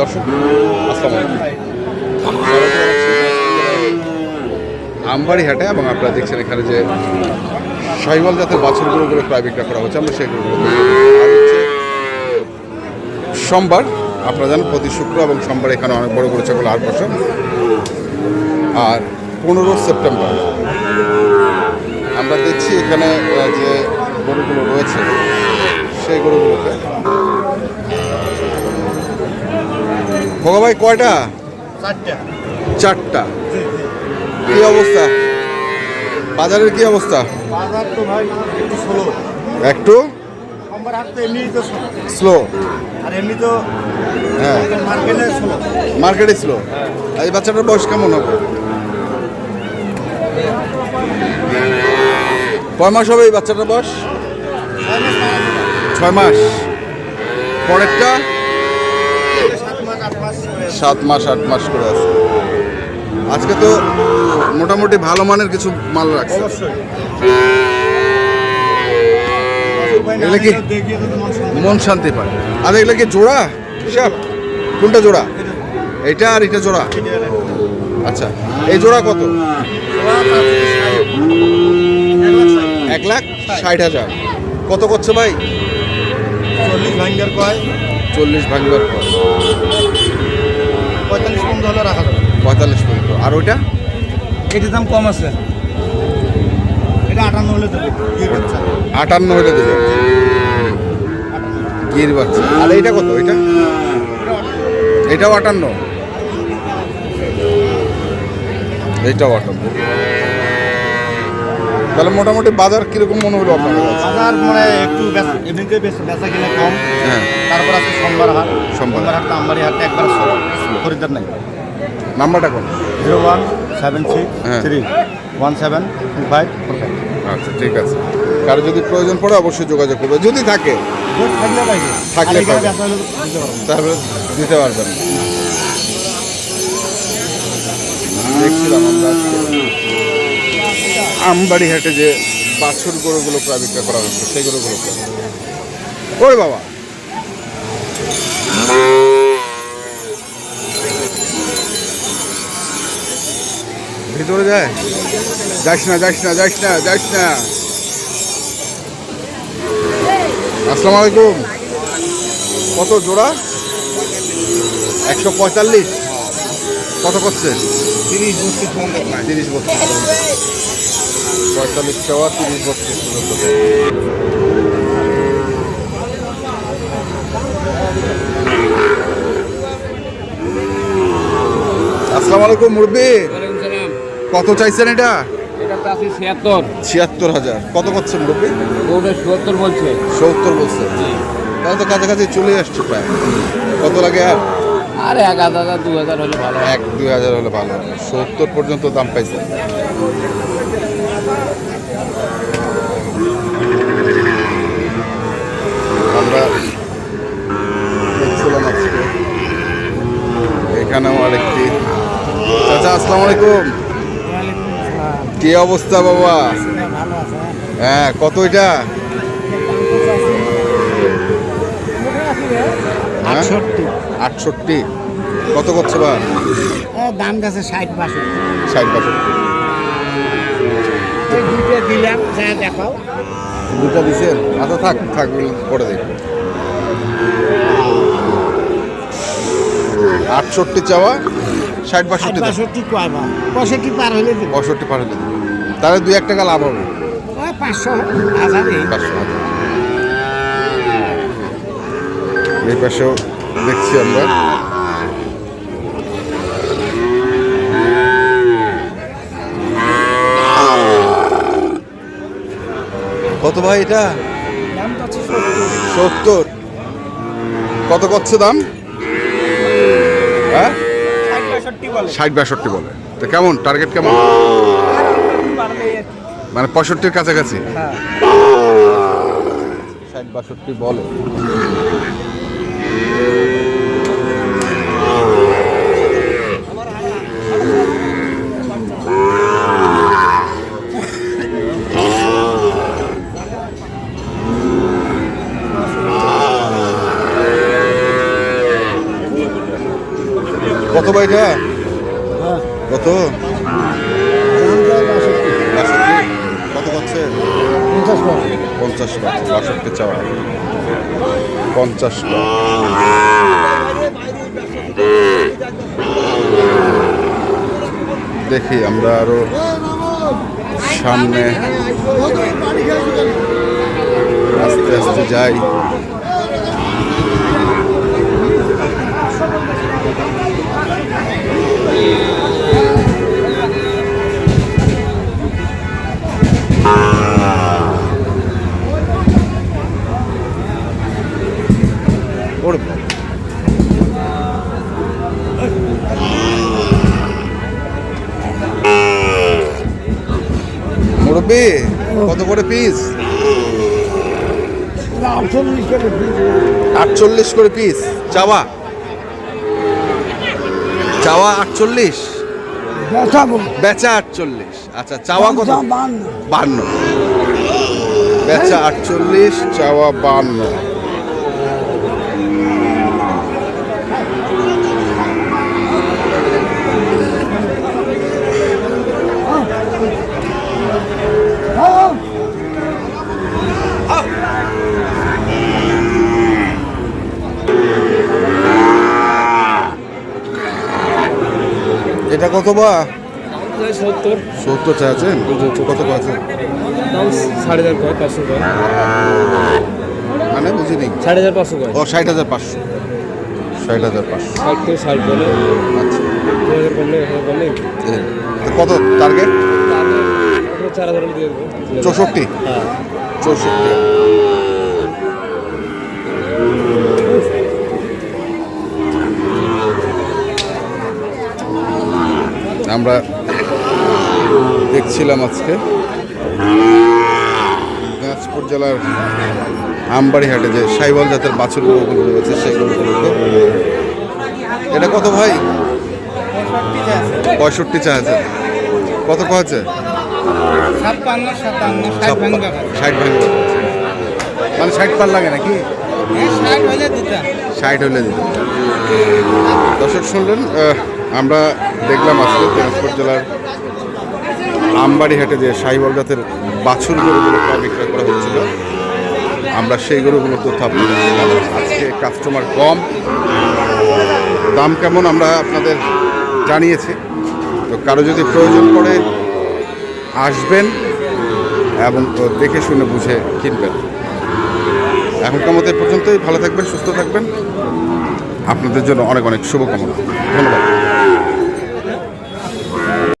দর্শক আমবাড়ি হাটে এবং আপনারা দেখছেন এখানে যে সাইওয়াল জাতের বাছুরগুলো করে প্রায় বিক্রয় করা হচ্ছে, আমরা সেগুলো সোমবার, আপনারা জানেন, প্রতি শুক্র এবং সোমবার এখানে অনেক বড় বড় ছাগল, আর বসে আর পনেরো সেপ্টেম্বর, আমরা দেখছি এখানে যে গরুগুলো রয়েছে, সেই গরুগুলোকে ভোগা ভাই কয়টা? চারটা। চারটা। কি অবস্থা? বাজারের কি অবস্থা? বাজার তো ভাই একটু স্লো একটু? সোমবার হাট তো এমনি তো স্লো আর এমনি তো হ্যাঁ। মার্কেটে স্লো মার্কেটে স্লো এই বাচ্চাটার বয়স কেমন হবে? কয় মাস হবে এই বাচ্চাটার বয়স? ছয় মাস। পরেরটা? সাত মাস আট মাস করে আছে। আজকে তো মোটামুটি ভালো মানের কিছু মাল রাখছে। এগুলো কি? মন শান্তি। পায়? আর এগুলো কি জোড়া? হিসাব কোনটা জোড়া? এটা আর এটা জোড়া? আচ্ছা এই জোড়া কত? এক লাখ ষাট হাজার। কত করছে ভাই? চল্লিশ ভাঙ্গার কয়। চল্লিশ ভাঙবার পর পঁয়তাল্লিশ পর্যন্ত হলে রাখা যাবে। পঁয়তাল্লিশ পর্যন্ত আর ওইটা? এটির দাম কম আছে। এটা আটান্ন হলে দেবে। আটান্ন হলে দেবে। গির বাচ্চা। আর এইটা কত? এটা এটাও আটান্ন। এইটাও আটান্ন। তাহলে মোটামুটি বাজার কীরকম মনে হলো আপনার? বাজার মানে একটু বেশ- বেচা কিনা কম। হ্যাঁ। তারপর আছে সোমবার হাট। সোমবার। হাটটা আমবাড়ি হাটটা একবার খরিদ্দার নাই। নাম্বারটা কোন? জিরো ওয়ান সেভেন সিক্স হ্যাঁ। Three one seven two five four five. আচ্ছা ঠিক আছে। কারও যদি প্রয়োজন পড়ে অবশ্যই যোগাযোগ করবে। যদি থাকে থাকলে তাহলে দিতে পারবেন দেখছিলাম আমরা আজকে আমবাড়ি হাটে যে বাছুর গরুগুলো প্রায় বিক্রয় করা হচ্ছে, সেই গরুগুলো ওই বাবা। ভিতরে যায়। যাস না যাস না যাস না যাস না। আসসালামু আলাইকুম। কত জোড়া? একশো পঁয়তাল্লিশ। কত করছে? তিরিশ বত্রিশ পর্যন্ত নাই। তিরিশ বত্রিশ পঁয়তাল্লিশ চাওয়া তিরিশ বত্রিশ পর্যন্ত। আসসালামু আলাইকুম মুরব্বী। কত চাইছেন এটা? ছিয়াত্তর। ছিয়াত্তর হাজার। কত করছে মুরব্বী? সত্তর বলছে। সত্তর বলছে। তাহলে তো কাছাকাছি চলে আসছে প্রায়। কত লাগে আর? আর এক হাজার দু হাজার হলে ভালো এক দুই হাজার হলে ভালো সত্তর পর্যন্ত দাম পাইছে। আমরা দেখছিলাম আজকে। এখানেও আরেকটি। চাচা আসসালামু আলাইকুম। কি অবস্থা বাবা? হ্যাঁ কত এটা? আটষট্টি। আটষট্টি। কত করছে বা? দাম গেছে ষাট বাষট্টি। ষাট বাষট্টি। দুটো দিলাম যা দেখাও দুটা দিছেন? আচ্ছা থাক থাক পরে দেখব আটষট্টি চাওয়া ষাট ষাট বাষট্টি। বাষট্টি পঁয়ষট্টি পার হলে পঁয়ষট্টি পার হলে। তাহলে দুই এক টাকা লাভ হবে। পাঁচশো হাজার পাঁচশো হাজার। এই পাশেও দেখছি আমরা। কত ভাই এটা? সত্তর। কত করছে দাম? হ্যাঁ? ষাট বাষট্টি বলে। তো কেমন? টার্গেট কেমন। মানে পঁয়ষট্টির কাছাকাছি? হ্যাঁ। ষাট বাষট্টি বলে। কত বাইটা কত? কত করছে পঞ্চাশ টাকা বাষট্টি চাওয়া। পঞ্চাশ দেখি, আমরা আরও সামনে আস্তে আস্তে যাই। মুরব্বি কত করে পিস আটচল্লিশ করে পিস চাওয়া? চাওয়া আটচল্লিশ? বেচা আটচল্লিশ। আচ্ছা চাওয়া কত? বান্ন। বেচা আটচল্লিশ চাওয়া বান্ন। এটা কত বা? সত্তর। সত্তর চাচ্ছেন কত আছে? সাড়ে চার কয় পাঁচশো কয় মানে বুঝিনি। চার পাঁচশো কয় ও ষাট হাজার পাঁচশো। ষাট হাজার পাঁচশো। ষাট থেকে ষাট বলে। আচ্ছা। দু হাজার কত টার্গেট চার হাজার চৌষট্টি? হ্যাঁ। চৌষট্টি। আমরা দেখছিলাম আজকে। দিনাজপুর জেলার আমবাড়ি হাটে যে সাইবল জাতের বাছুর গরুগুলো রয়েছে গরুগুলোকে। এটা কত ভাই? পঁয়ষট্টি চা আছে। কত ষাট ভাঙবে ষাট মানে ষাট পার লাগে নাকি? ষাট হলে দিতাম হলে দিত দর্শক শুনলেন আমরা দেখলাম আজকে দিনাজপুর জেলার আমবাড়ি হাটে যে সাহিবল জাতের বাছুর গরুগুলো বিক্রয় করা হচ্ছিল। আমরা সেই গরুগুলো তথ্য আপনাদের আজকে কাস্টমার কম। দাম কেমন আমরা আপনাদের জানিয়েছি। তো কারও যদি প্রয়োজন পড়ে আসবেন এবং দেখে শুনে বুঝে কিনবেন। এখনকার মতো পর্যন্তই। ভালো থাকবেন, সুস্থ থাকবেন। আপনাদের জন্য অনেক অনেক শুভকামনা। ধন্যবাদ।